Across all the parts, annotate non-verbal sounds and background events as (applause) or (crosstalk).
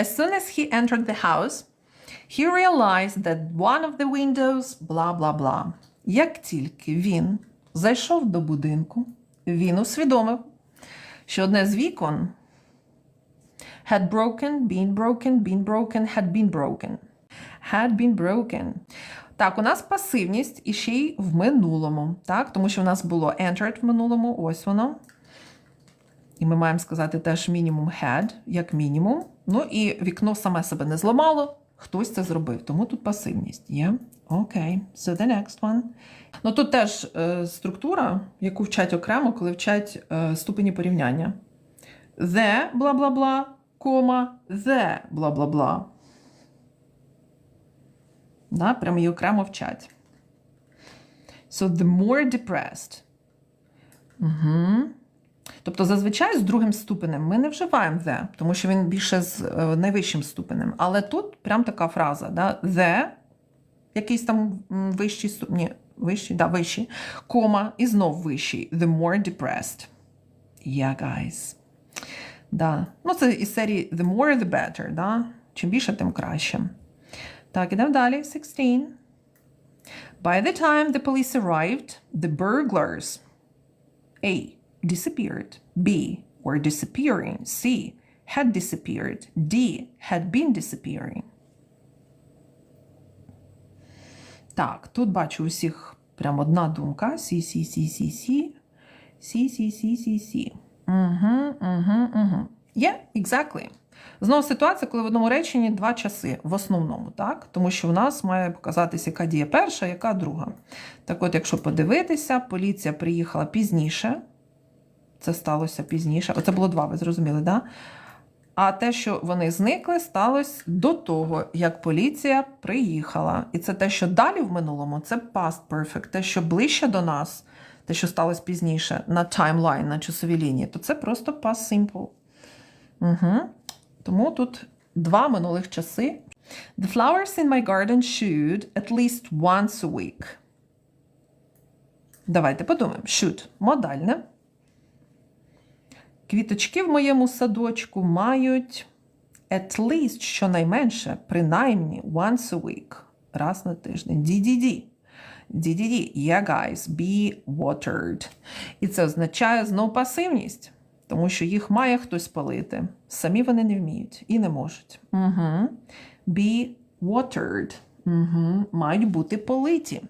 as soon as he entered the house, he realized that one of the windows, blah, blah, blah. Як тільки він зайшов до будинку, він усвідомив, що одне з вікон had broken, been broken, been broken, had been broken. Had been broken. Так, у нас пасивність і ще й в минулому, так? Тому що у нас було entered в минулому, ось воно. І ми маємо сказати теж мінімум had, як мінімум. Ну і вікно саме себе не зламало, хтось це зробив. Тому тут пасивність є. Окей, so the next one. Ну тут теж е, структура, яку вчать окремо, коли вчать е, ступені порівняння. The, бла-бла-бла, кома, the, бла-бла-бла. Да, прямо її окремо вчать. So the more depressed. Угу. Тобто, зазвичай з другим ступенем ми не вживаємо the, тому що він більше з е, найвищим ступенем. Але тут прям така фраза: да? the, якийсь там вищий ступень, ні, вищий, да, вищий, кома, і знов вищий. The more depressed. Yeah, guys. Да. Ну, це із серії The more the better. Да? Чим більше, тим краще. Так, ідемо далі. 16. By the time the police arrived, the burglars A. Disappeared. B. Were disappearing. C. Had disappeared. D. Had been disappearing. Так, тут бачу усіх прям одна думка. Сі, сі, сі, сі, сі. Сі, сі, сі, сі, сі. Угу, угу, угу. Є, exactly. Знову ситуація, коли в одному реченні два часи, в основному, так? Тому що в нас має показатися, яка діє перша, яка друга. Так от, якщо подивитися, поліція приїхала пізніше. Це сталося пізніше. Оце було два, ви зрозуміли, да? А те, що вони зникли, сталося до того, як поліція приїхала. І це те, що далі в минулому, це past perfect. Те, що ближче до нас, те, що сталося пізніше, на таймлайн, на часовій лінії, то це просто past simple. Угу. Тому тут два минулих часи. The flowers in my garden should at least once a week. Давайте подумаємо. Should. Модальне. Квіточки в моєму садочку мають at least, щонайменше, принаймні once a week. Раз на тиждень. DDD. DDD. Yeah, guys, be watered. І це означає знов пасивність, тому що їх має хтось полити. Самі вони не вміють і не можуть. Угу. Be watered. Угу. Мають бути политі.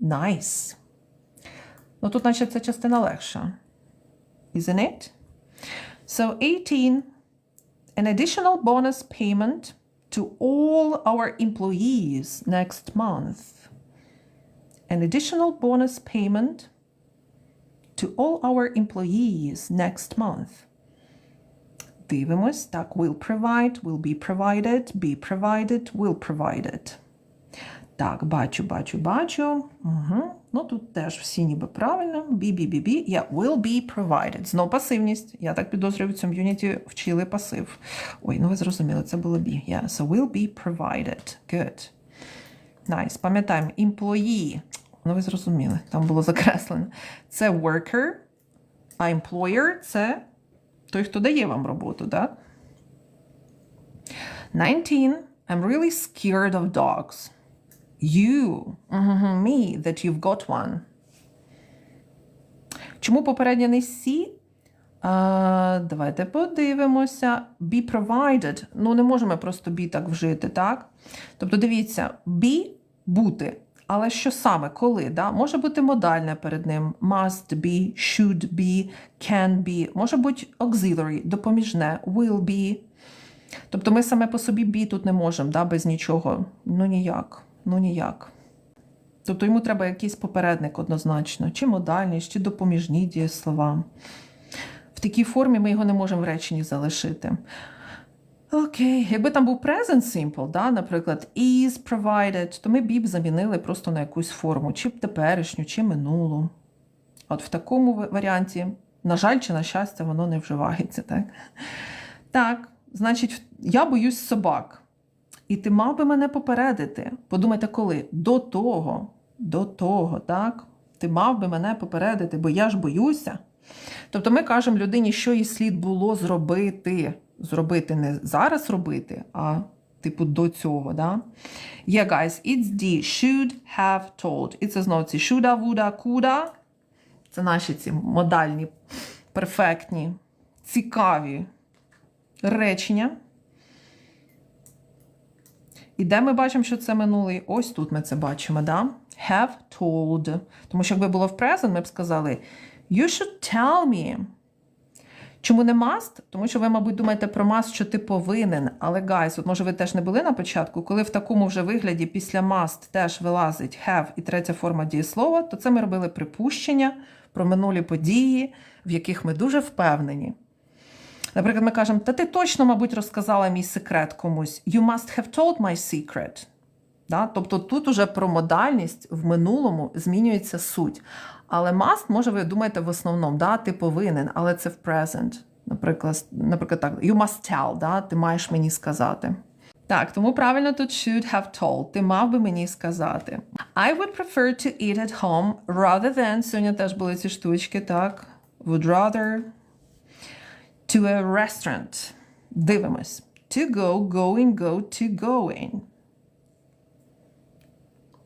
Nice. Ну тут, наче, це частина легша. Isn't it? So 18, an additional bonus payment to all our employees next month. An additional bonus payment to all our employees next month. Дивимось, так, will provide, will be provided, be provided, will provided. Так, бачу, бачу, бачу. Угу. Ну тут теж всі ніби правильно. Be. Yeah, will be provided. Знов пасивність. Я так підозрюю, в цьому юніті вчили пасив. Ой, ну ви зрозуміли, це було be. Yeah, so will be provided. Good. Nice. Пам'ятаємо, employee. Ну ви зрозуміли, там було закреслено. Це worker, а employer – це той, хто дає вам роботу, так? 19. I'm really scared of dogs. You, me, that you've got one. Чому попереднє не сі? А, давайте подивимося. Be provided. Ну, не можемо просто be так вжити, так? Тобто, дивіться, be бути. Але що саме, коли? Да? Може бути модальне перед ним. Must be, should be, can be. Може бути auxiliary, допоміжне, will be. Тобто ми саме по собі be тут не можемо, да? без нічого. Ну ніяк. Ну ніяк. Тобто йому треба якийсь попередник однозначно, чи модальність, чи допоміжні дієслова. В такій формі ми його не можемо в реченні залишити. Окей, якби там був present simple, да, наприклад, is provided, то ми б б замінили просто на якусь форму, чи теперішню, чи минулу. От в такому варіанті, на жаль, чи на щастя, воно не вживається. Так, так значить, я боюсь собак. І ти мав би мене попередити. Подумайте, коли? До того, до того, так? Ти мав би мене попередити, бо я ж боюся. Тобто ми кажемо людині, що їй слід було зробити. зробити не зараз робити, а типу до цього. Да? Yeah, guys, it's the should have told. І це знову ці shoulda, woulda, coulda. Це наші ці модальні, перфектні, цікаві речення. І де ми бачимо, що це минулий? Ось тут ми це бачимо, да? Have told. Тому що якби було в present, ми б сказали You should tell me. Чому не must? Тому що ви, мабуть, думаєте про must, що ти повинен. Але, guys, от може ви теж не були на початку, коли в такому вже вигляді після must теж вилазить have і третя форма дієслова, то це ми робили припущення про минулі події, в яких ми дуже впевнені. Наприклад, ми кажемо, та ти точно, мабуть, розказала мій секрет комусь. You must have told my secret. Да? Тобто тут уже про модальність в минулому змінюється суть. Але must, може, ви думаєте в основному, да, ти повинен, але це в present. Наприклад, наприклад, так, you must tell, да, ти маєш мені сказати. Так, тому правильно тут should have told. Ти мав би мені сказати. I would prefer to eat at home rather than. Сьогодні теж були ці штучки, так. Would rather to a restaurant. Дивимось. To go, going, go, to going.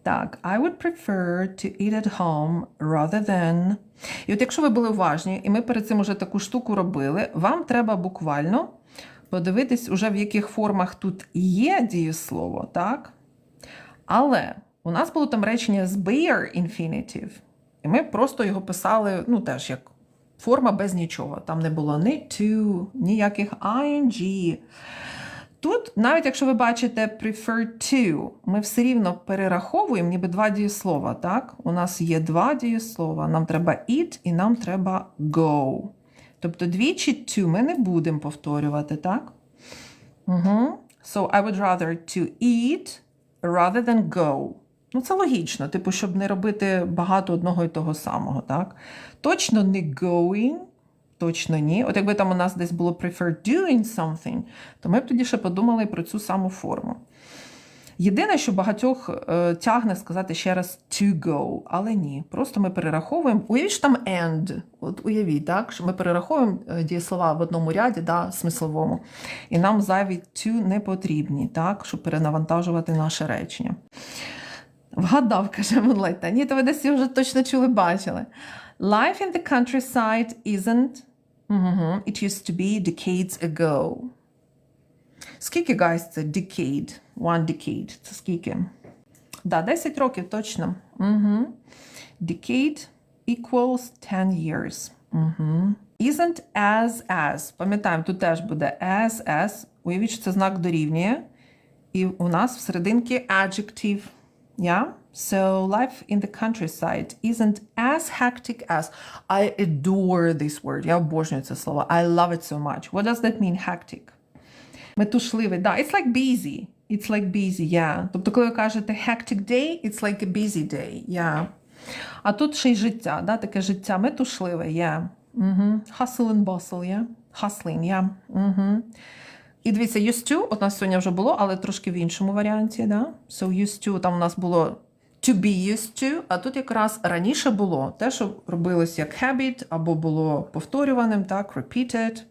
Так, I would prefer to eat at home rather than. І от якщо ви були уважні, і ми перед цим уже таку штуку робили, вам треба буквально подивитись, уже в яких формах тут є дієслово, так? Але у нас було там речення з bare infinitive, і ми просто його писали, ну, теж як форма без нічого. Там не було ні to, ніяких ing. Тут, навіть якщо ви бачите prefer to, ми все рівно перераховуємо ніби два дієслова. так? У нас є два дієслова. Нам треба eat і нам треба go. Тобто двічі to ми не будемо повторювати, так? Угу. So I would rather to eat rather than go. Ну, це логічно, типу, щоб не робити багато одного і того самого, так? Точно не going, точно ні. От якби там у нас десь було prefer doing something, то ми б тоді ще подумали про цю саму форму. Єдине, що багатьох е, тягне сказати ще раз to go, але ні. Просто ми перераховуємо. Уявіть, що там and. От уявіть, так, що ми перераховуємо е, дієслова в одному ряді, да, смисловому, і нам зайві to не потрібні, так, щоб перенавантажувати наше речення. Вгадав, каже Moonlight. Та ні, то ви десь вже точно чули, бачили. Life in the countryside isn't. Угу. It used to be decades ago. Скільки, guys, це decade? One decade. Це скільки? Да, 10 років точно. Угу. Decade equals 10 years. Угу. Isn't as as. Пам'ятаємо, тут теж буде as as. Уявіть, що це знак дорівнює. І у нас всерединки adjective. Yeah? So life in the countryside isn't as hectic as I adore this word. Я обожнюю це слово. I love it so much. What does that mean, hectic? Метушливий, да. It's like busy. It's like busy, yeah. Тобто, коли ви кажете hectic day, it's like a busy day, yeah. А тут ще й життя, да, таке життя метушливе, yeah. Угу. Hustle and bustle, yeah. Hustling, yeah. Угу. І дивіться, used to, от у нас сьогодні вже було, але трошки в іншому варіанті, да? So used to, там у нас було to be used to, а тут якраз раніше було те, що робилось як habit, або було повторюваним, так, repeated.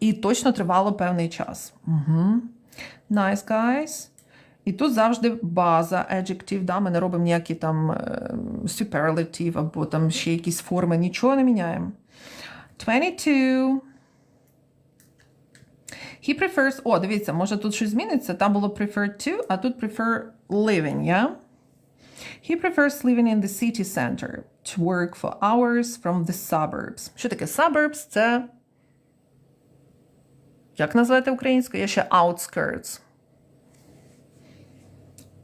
І точно тривало певний час. Угу. Nice, guys. І тут завжди база, adjective, да, ми не робимо ніякі там superlative або там ще якісь форми, нічого не міняємо. 22. He prefers, о, дивіться, може тут щось зміниться. Там було prefer to, а тут prefer living, yeah? He prefers living in the city center to work for hours from the suburbs. Що таке suburbs? Це. Як назвати українською? Є ще outskirts.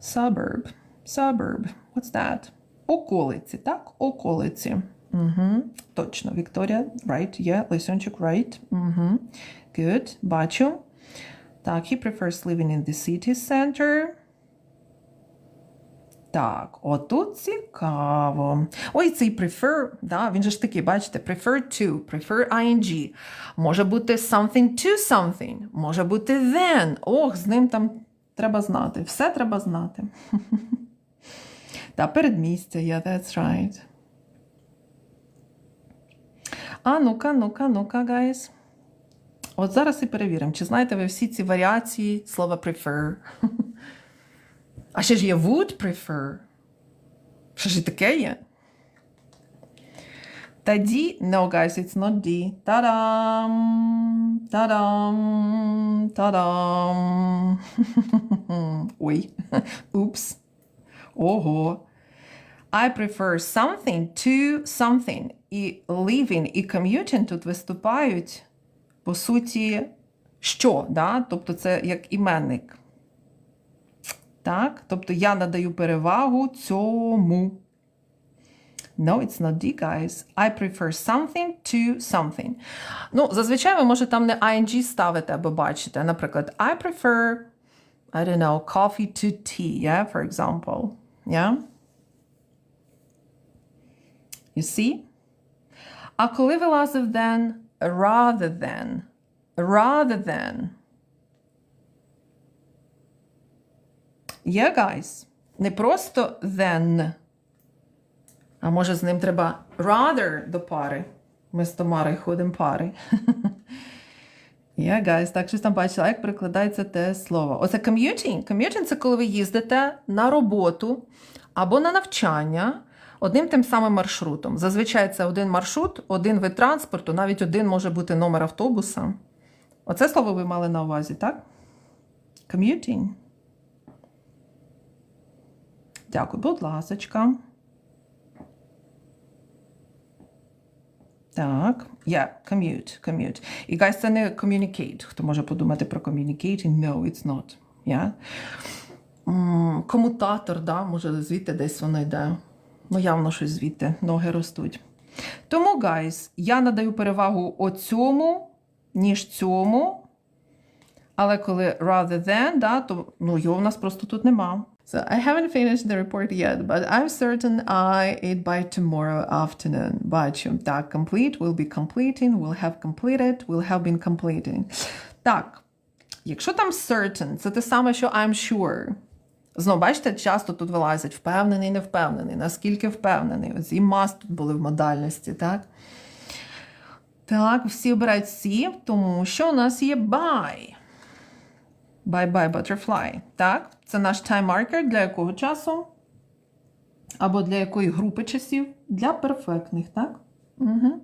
Suburb. Suburb. What's that? Околиці, так? Околиці. Угу. Точно, Вікторія, right, є, yeah. Лисончик, right. Угу. Good, бачу. Так, he prefers living in the city center. Так, отут цікаво. Ой, цей prefer, да, він же ж такий, бачите, prefer to, prefer ing. Може бути something to something, може бути then. Ох, з ним там треба знати. Все треба знати. (laughs) Та передмістя, yeah, that's right. А ну-ка, ну-ка, ну-ка, guys. От зараз і перевіримо, чи знаєте ви всі ці варіації слова prefer. А ще ж є would prefer. Що ж і таке є? Та D, no, guys, it's not D. Та-дам! Та-дам! Та-дам! (laughs) Ой, (laughs) упс. Ого. I prefer something to something. І living, і commuting тут виступають, по суті, що, да? тобто це як іменник. Так, тобто я надаю перевагу цьому. No, it's not D, guys. I prefer something to something. Ну, зазвичай ви може там не ing ставити, або бачите. Наприклад, I prefer, I don't know, coffee to tea, yeah, for example. Yeah? You see? А коли вилазив then, rather than, rather than. Yeah, guys. Не просто then. А може з ним треба rather до пари. Ми з Тамарою ходимо пари. (laughs) Yeah, guys, так щось там бачила, як перекладається те слово. Оце commuting. Commuting – це коли ви їздите на роботу або на навчання одним тим самим маршрутом. Зазвичай це один маршрут, один вид транспорту, навіть один може бути номер автобуса. Оце слово ви мали на увазі, так? Commuting. Дякую, будь ласочка. Так, yeah, commute, commute. І guys, це не communicate. Хто може подумати про communicating? No, it's not. Yeah? Комутатор, да, може звідти десь воно йде. Ну, явно щось звідти, ноги ростуть. Тому, guys, я надаю перевагу оцьому, ніж цьому. Але коли rather than, да, то ну, його в нас просто тут нема. So I haven't finished the report yet, but I'm certain I it by tomorrow afternoon. Бачу. Так, complete will be completing, will have completed, will have been completing. Так, якщо там certain, це те саме, що I'm sure. Знову, бачите, часто тут вилазять впевнений, не впевнений, наскільки впевнений. Ось і must тут були в модальності, так? Так, всі обирають всі, тому що у нас є by. Bye-bye butterfly. Так, це наш marker для якого часу? Або для якої групи часів? Для перфектних, так? Угу.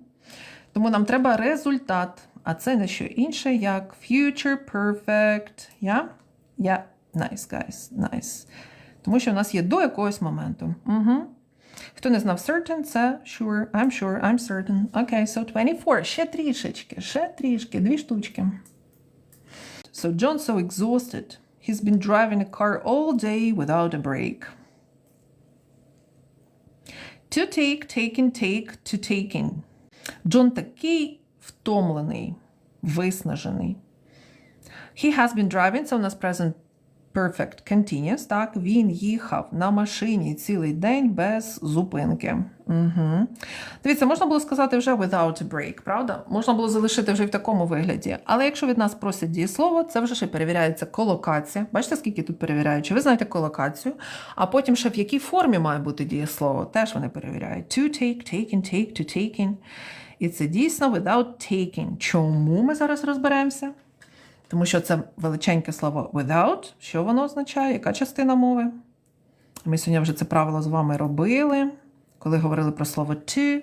Тому нам треба результат. А це не що інше, як future perfect. Yeah? Yeah. Nice, guys. Nice. Тому що у нас є до якогось моменту. Угу. Хто не знав certain, це sure, I'm sure, I'm certain. Окей, okay, so 24. Ще трішечки, ще трішки, дві штучки. So John's so exhausted. He's been driving a car all day without a break. To take, taken, take, to taking. Джон такий втомлений, виснажений. He has been driving, це у нас present perfect continuous, так? Він їхав на машині цілий день без зупинки. Угу. Дивіться, можна було сказати вже without a break, правда? Можна було залишити вже в такому вигляді. Але якщо від нас просять дієслово, це вже ще перевіряється колокація. Бачите, скільки тут перевіряють? Ви знаєте колокацію? А потім ще в якій формі має бути дієслово, теж вони перевіряють. To take, taken, take, to taken. І це дійсно without taking. Чому ми зараз розберемося? Тому що це величеньке слово without. Що воно означає? Яка частина мови? Ми сьогодні вже це правило з вами робили, коли говорили про слово to.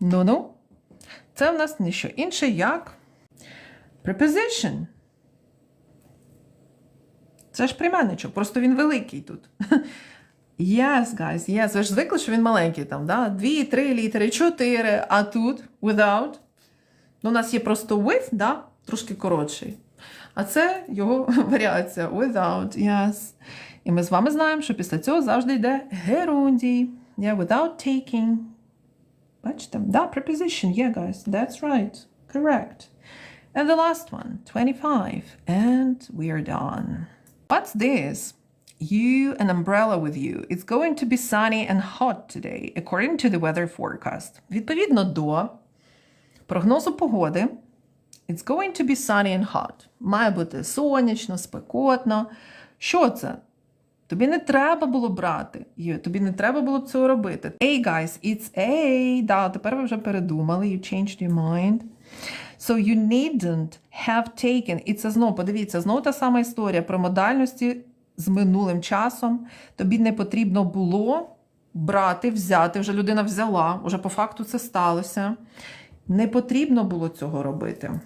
Ну-ну. Це в нас не що інше, як preposition. Це ж прийменничок, просто він великий тут. (laughs) Yes, guys, yes. Ви ж звикли, що він маленький там, да? Дві, три літери, чотири, а тут without. Ну, у нас є просто with, да? трошки коротший. А це його варіація without, yes. І ми з вами знаємо, що після цього завжди йде герундій. Yeah, without taking. Бачите? Да, preposition, yeah, guys, that's right. Correct. And the last one, 25. And we are done. What's this? You an umbrella with you. It's going to be sunny and hot today, according to the weather forecast. Відповідно до прогнозу погоди, it's going to be sunny and hot. Має бути сонячно, спекотно. Що це? Тобі не треба було брати. Тобі не треба було б цього робити. Hey, guys, it's A. Да, тепер ви вже передумали. You changed your mind. So you needn't have taken. І це знову, подивіться, знову та сама історія про модальності з минулим часом. Тобі не потрібно було брати, взяти. Вже людина взяла, вже по факту це сталося. Не потрібно було цього робити.